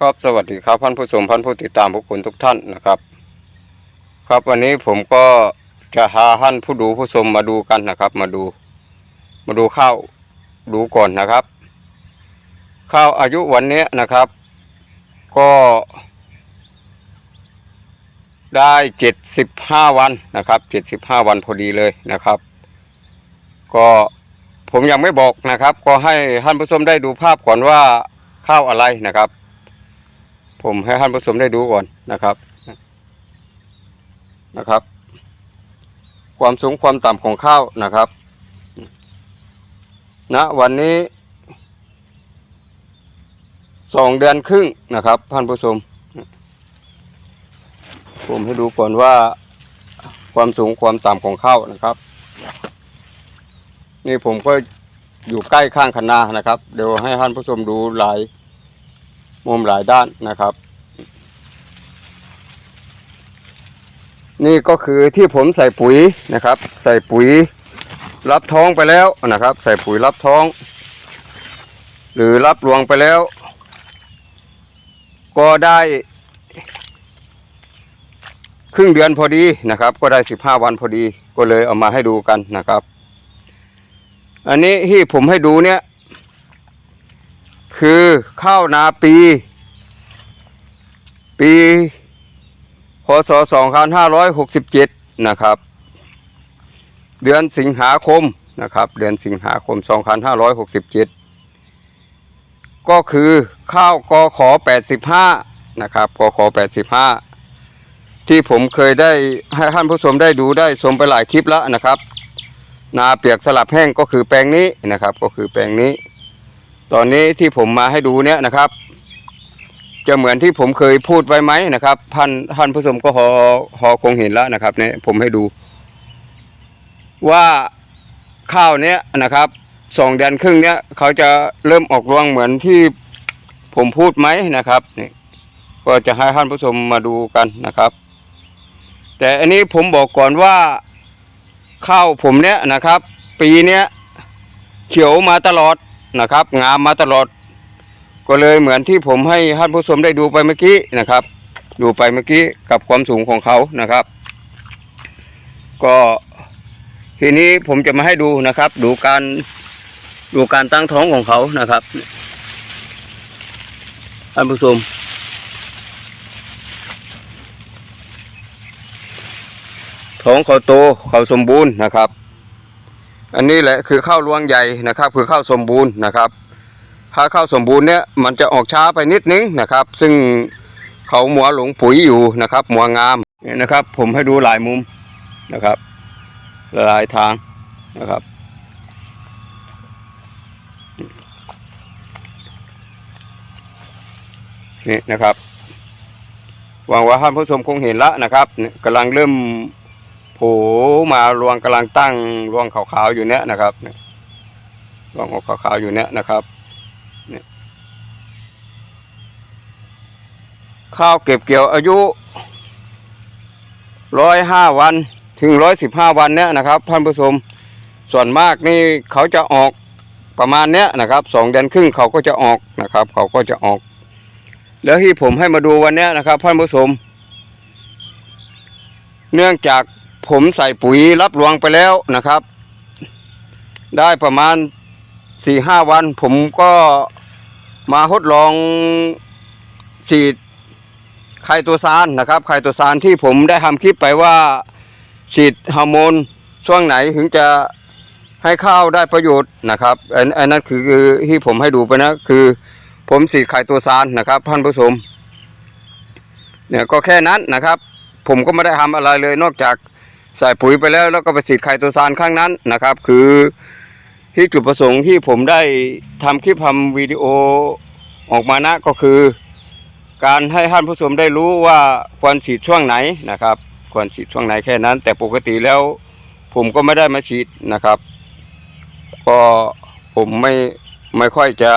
ครับสวัสดีครับท่านผู้ชมท่านผู้ติดตามพวกคุณทุกท่านนะครับ ครับวันนี้ผมก็จะหาท่านผู้ดูผู้ชมมาดูกันนะครับ มาดู มาดูข้าวดูก่อนนะครับ ข้าวอายุวันนี้นะครับ ก็ได้เจ็ดสิบห้าวันนะครับเจ็ดสิบห้าวันพอดีเลยนะครับ ก็ผมยังไม่บอกนะครับ ก็ให้ท่านผู้ชมได้ดูภาพก่อนว่าข้าวอะไรนะครับ ผมให้ท่านผู้ชมได้ดูก่อนนะครับนะครับ ความสูงความต่ำของข้าวนะครับณวันนี้สองเดือนครึ่งนะครับท่านผู้ชมผมให้ดูก่อนว่าความสูงความต่ำของข้าวนะครับ นี่ผมก็อยู่ใกล้ข้างคันนานะครับ เดี๋ยวให้ท่านผู้ชมดูหลาย มุมหลายด้านนะครับ นี่ก็คือที่ผมใส่ปุ๋ยนะครับ ใส่ปุ๋ยรับท้องไปแล้วนะครับ ใส่ปุ๋ยรับท้อง หรือรับรวงไปแล้ว ก็ได้ครึ่งเดือนพอดีนะครับ ก็ได้สิบห้าวันพอดีก็เลยเอามาให้ดูกันนะครับ อันนี้ที่ผมให้ดูเนี่ย คือข้าวนาปี ปีพศ 2567 นะครับ เดือนสิงหาคมนะครับ เดือนสิงหาคม 2567 ก็คือข้าวกอขอ 85 นะครับกอขอ 85 ที่ผมเคยได้ให้ท่านผู้ชมได้ดูได้ชมไปหลายคลิปแล้วนะครับ นาเปียกสลับแห้งก็คือแปลงนี้นะครับ ก็คือแปลงนี้ ตอนนี้ที่ผมมาให้ดูเนี่ยนะครับ จะเหมือนที่ผมเคยพูดไว้ไหมนะครับท่านท่านผู้ชมก็พอพอคงเห็นแล้วนะครับเนี่ยผมให้ดู ว่าข้าวเนี้ยนะครับสองเดือนครึ่งเนี้ยเขาจะเริ่มออกรวงเหมือนที่ผมพูดไหมนะครับนี่ก็จะให้ท่านผู้ชมมาดูกันนะครับ แต่อันนี้ผมบอกก่อนว่าข้าวผมเนี้ยนะครับ ปีเนี้ยเขียวมาตลอด นะครับ งามมาตลอด ก็เลยเหมือนที่ผมให้ท่านผู้ชมได้ดูไปเมื่อกี้นะครับ ดูไปเมื่อกี้กับความสูงของเขานะครับ ก็ทีนี้ผมจะมาให้ดูนะครับ ดูการดูการตั้งท้องของเขานะครับท่านผู้ชมท้องเขาโตเขาสมบูรณ์นะครับ อันนี้แหละคือข้าวรวงใหญ่นะครับ คือข้าวสมบูรณ์นะครับ ถ้าข้าวสมบูรณ์เนี่ยมันจะออกช้าไปนิดนึงนะครับ ซึ่งเขาหมัวหลงปุ๋ยอยู่นะครับ หมัวงามเนี่ยนะครับ ผมให้ดูหลายมุมนะครับหลายทางนะครับนี่นะครับหวังว่าท่านผู้ชมคงเห็นล้วนะครับเนี่ยกำลังเริ่ม โผล่มารวงกำลังตั้งรวงขาวๆอยู่เนี้ยนะครับรวงขาวๆอยู่เนี้ยนะครับข้าวเก็บเกี่ยวอายุร้อยห้าวันถึงร้อยสิบห้าวันเนี้ยนะครับท่านผู้ชมส่วนมากนี่เขาจะออกประมาณเนี้ยนะครับสองเดือนครึ่งเขาก็จะออกนะครับ เขาก็จะออก แล้วที่ผมให้มาดูวันเนี้ยนะครับท่านผู้ชม เนื่องจาก ผมใส่ปุ๋ยรับรวงไปแล้วนะครับ ได้ประมาณสี่ห้าวัน ผมก็มาทดลองฉีดไข่ตัวซานนะครับไข่ตัวซานที่ผมได้ทำคลิปไปว่าฉีดฮอร์โมนช่วงไหนถึงจะให้ข้าวได้ประโยชน์นะครับอันอันนั้นคือคือที่ผมให้ดูไปนะคือผมฉีดไข่ตัวซานนะครับท่านผู้ชมเนี่ยก็แค่นั้นนะครับ ผมก็ไม่ได้ทำอะไรเลยนอกจาก ใส่ปุ๋ยไปแล้วแล้วก็ไปฉีดไข่ตัวซานข้างนั้นนะครับ คือที่จุดประสงค์ที่ผมได้ทำคลิปทำวิดีโอออกมานะก็คือ การให้ท่านผู้ชมได้รู้ว่าควรฉีดช่วงไหนนะครับ ควรฉีดช่วงไหนแค่นั้น แต่ปกติแล้วผมก็ไม่ได้มาฉีดนะครับ ก็ผมไม่ไม่ค่อยจะ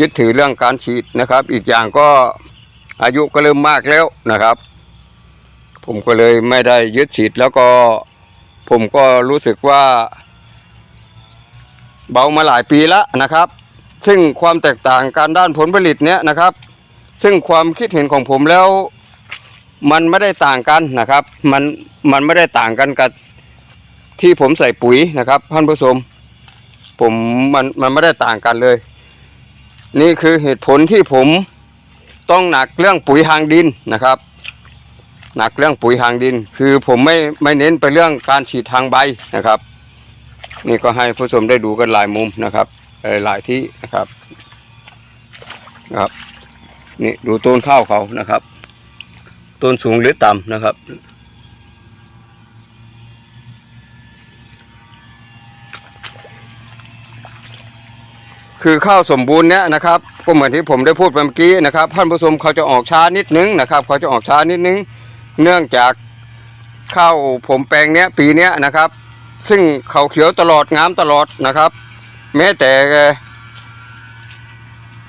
ยึดถือเรื่องการฉีดนะครับ อีกอย่างก็อายุก็เริ่มมากแล้วนะครับ ผมก็เลยไม่ได้ยึดฉีดแล้วก็ผมก็รู้สึกว่า เบามาหลายปีแล้วนะครับ ซึ่งความแตกต่างการด้านผลผลิตเนี้ยนะครับ ซึ่งความคิดเห็นของผมแล้ว มันไม่ได้ต่างกันนะครับ มันมันไม่ได้ต่างกันกับที่ผมใส่ปุ๋ยนะครับท่านผู้ชมผมมันมันไม่ได้ต่างกันเลย นี่คือเหตุผลที่ผมต้องหนักเรื่องปุ๋ยหางดินนะครับ หนักเรื่องปุ๋ยหางดิน คือผมไม่ไม่เน้นไปเรื่องการฉีดทางใบนะครับ นี่ก็ให้ผู้ชมได้ดูกันหลายมุมนะครับหลายที่นะครับครับ นี่ดูต้นข้าวเขานะครับ ต้นสูงหรือต่ำนะครับคือข้าวสมบูรณ์เนี้ยนะครับก็เหมือนที่ผมได้พูดไปเมื่อกี้นะครับท่านผู้ชมเขาจะออกช้านิดนึงนะครับ เขาจะออกช้านิดนึง เนื่องจากข้าวผมแปลงเนี้ยปีเนี้ยนะครับ ซึ่งเขาเขียวตลอดงามตลอดนะครับ แม้แต่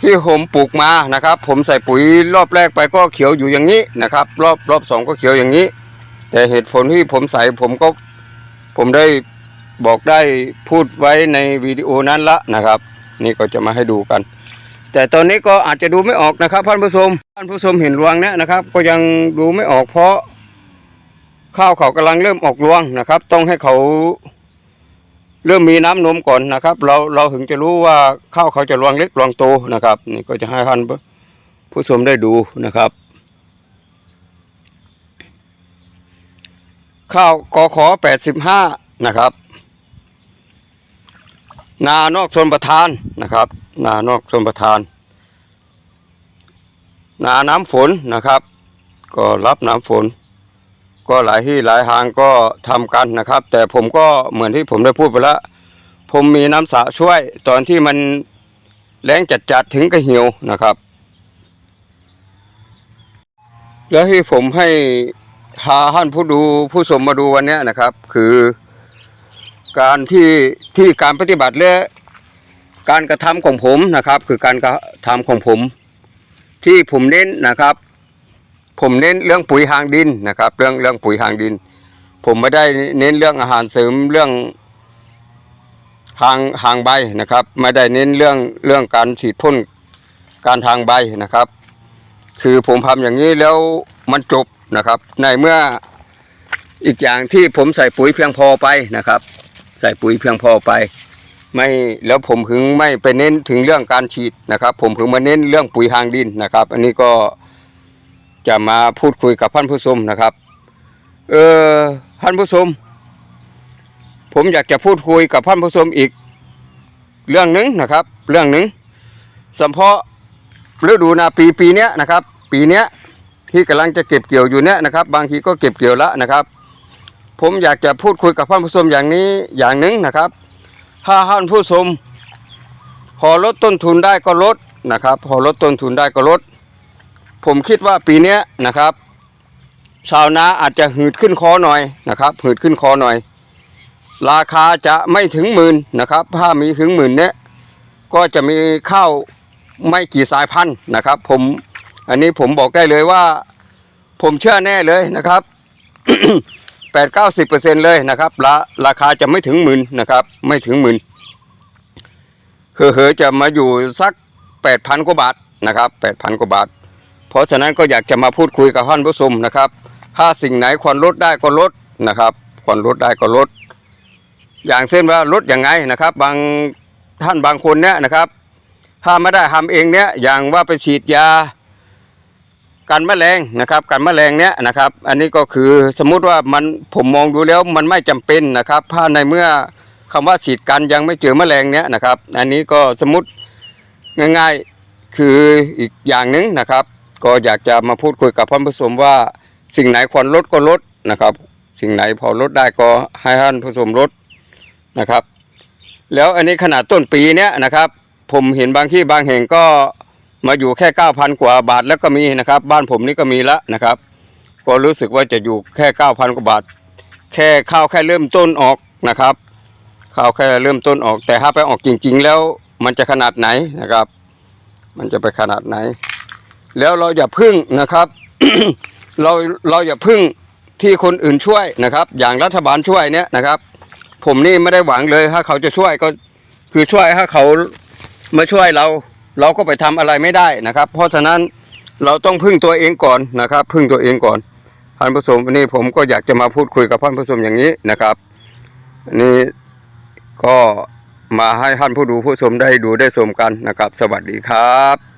ที่ผมปลูกมานะครับ ผมใส่ปุ๋ยรอบแรกไปก็เขียวอยู่อย่างนี้นะครับ รอบรอบสองก็เขียวอย่างนี้ แต่เหตุผลที่ผมใส่ผมก็ผมได้บอกได้พูดไว้ในวิดีโอนั้นละนะครับ นี่ก็จะมาให้ดูกัน แต่ตอนนี้ก็อาจจะดูไม่ออกนะครับท่านผู้ชมท่านผู้ชมเห็นรวงเนี้ยนะครับ ก็ยังดูไม่ออกเพราะ ข้าวเขากำลังเริ่มออกรวงนะครับ ต้องให้เขาเริ่มมีน้ำนมก่อนนะครับ เราเราถึงจะรู้ว่าข้าวเขาจะรวงเล็กรวงโตนะครับ นี่ก็จะให้ท่านผู้ชมได้ดูนะครับ ข้าวกอขอแปดสิบห้านะครับ นานอกชนประทานนะครับ นานอกชนประทาน นาน้ำฝนนะครับ ก็รับน้ำฝน ก็หลายที่หลายทางก็ทำกันนะครับ แต่ผมก็เหมือนที่ผมได้พูดไปแล้วผมมีน้ำสระช่วยตอนที่มันแรงจัดๆถึงกระเหี่ยวนะครับ แล้วที่ผมให้หาท่านผู้ดูผู้ชมมาดูวันนี้นะครับ คือ การที่ที่การปฏิบัติและ การกระทำของผมนะครับ คือการกระทำของผม ที่ผมเน้นนะครับ ผมเน้นเรื่องปุ๋ยหางดินนะครับ เรื่องเรื่องปุ๋ยหางดิน ผมไม่ได้เน้นเรื่องอาหารเสริมเรื่องหางหางใบนะครับไม่ได้เน้นเรื่องเรื่องการฉีดพ่นการทางใบนะครับ คือผมทำอย่างนี้แล้วมันจบนะครับ ในเมื่ออีกอย่างที่ผมใส่ปุ๋ยเพียงพอไปนะครับ ใส่ปุ๋ยเพียงพอไป ไม่แล้วผมถึงไม่ไปเน้นถึงเรื่องการฉีดนะครับ ผมถึงมาเน้นเรื่องปุ๋ยหางดินนะครับ อันนี้ก็จะมาพูดคุยกับท่านผู้ชมนะครับ เออท่านผู้ชมผมอยากจะพูดคุยกับท่านผู้ชมอีกเรื่องหนึ่งนะครับ เรื่องหนึ่งสำเพาะฤดูนาปีปีเนี้ยนะครับ ปีเนี้ยที่กำลังจะเก็บเกี่ยวอยู่เนี้ยนะครับ บางทีก็เก็บเกี่ยวแล้วนะครับ ผมอยากจะพูดคุยกับท่านผู้ชมอย่างนี้อย่างหนึ่งนะครับ ถ้าท่านผู้ชมพอลดต้นทุนได้ก็ลดนะครับ พอลดต้นทุนได้ก็ลด ผมคิดว่าปีเนี้ยนะครับ ชาวนาอาจจะหืดขึ้นคอหน่อยนะครับ หืดขึ้นคอหน่อย ราคาจะไม่ถึงหมื่นนะครับ ถ้ามีถึงหมื่นเนี้ยก็จะมีข้าวไม่กี่สายพันธุ์นะครับ ผมอันนี้ผมบอกได้เลยว่า ผมเชื่อแน่เลยนะครับ แปดเก้าสิบเปอร์เซ็นเลยนะครับราราคาจะไม่ถึงหมื่นนะครับไม่ถึงหมื่นเหอจะมาอยู่สักแปดพันกว่าบาทนะครับแปดพันกว่าบาท เพราะฉะนั้นก็อยากจะมาพูดคุยกับท่านผู้ชมนะครับ ถ้าสิ่งไหนควรลดได้ก็ลดนะครับควรลดได้ก็ลด อย่างเช่นว่าลดยังไงนะครับ บางท่านบางคนเนี่ยนะครับ ถ้าไม่ได้ทำเองเนี่ยอย่างว่าไปฉีดยา กันแมลงนะครับกันแมลงเนี่ยนะครับ อันนี้ก็คือสมมุติว่ามันผมมองดูแล้วมันไม่จำเป็นนะครับถ้าในเมื่อคำว่าฉีดกันยังไม่เจอแมลงเนี่ยนะครับ อันนี้ก็สมมติง่ายๆคืออีกอย่างหนึ่งนะครับ ก็อยากจะมาพูดคุยกับท่านผู้ชมว่าสิ่งไหนควรลดก็ลดนะครับ สิ่งไหนพอลดได้ก็ให้ท่านผู้ชมลดนะครับ แล้วอันนี้ขนาดต้นปีเนี้ยนะครับ ผมเห็นบางที่บางแห่งก็ มาอยู่แค่เก้าพันกว่าบาทแล้วก็มีนะครับ บ้านผมนี่ก็มีละนะครับ ก็รู้สึกว่าจะอยู่แค่เก้าพันกว่าบาท แค่ข้าวแค่เริ่มต้นออกนะครับข้าวแค่เริ่มต้นออก แต่ถ้าไปออกจริง ๆ แล้วมันจะขนาดไหนนะครับ มันจะไปขนาดไหน แล้วเราอย่าพึ่งนะครับ เราเราอย่าพึ่งที่คนอื่นช่วยนะครับ อย่างรัฐบาลช่วยเนี่ยนะครับ ผมนี่ไม่ได้หวังเลยถ้าเขาจะช่วยก็คือช่วยถ้าเขามาช่วยเรา เราก็ไปทำอะไรไม่ได้นะครับ เพราะฉะนั้นเราต้องพึ่งตัวเองก่อนนะครับ พึ่งตัวเองก่อนท่านผู้ชมวันนี้ผมก็อยากจะมาพูดคุยกับท่านผู้ชมอย่างนี้นะครับนี่ก็มาให้ท่านผู้ดูผู้ชมได้ดูได้ชมกันนะครับ สวัสดีครับ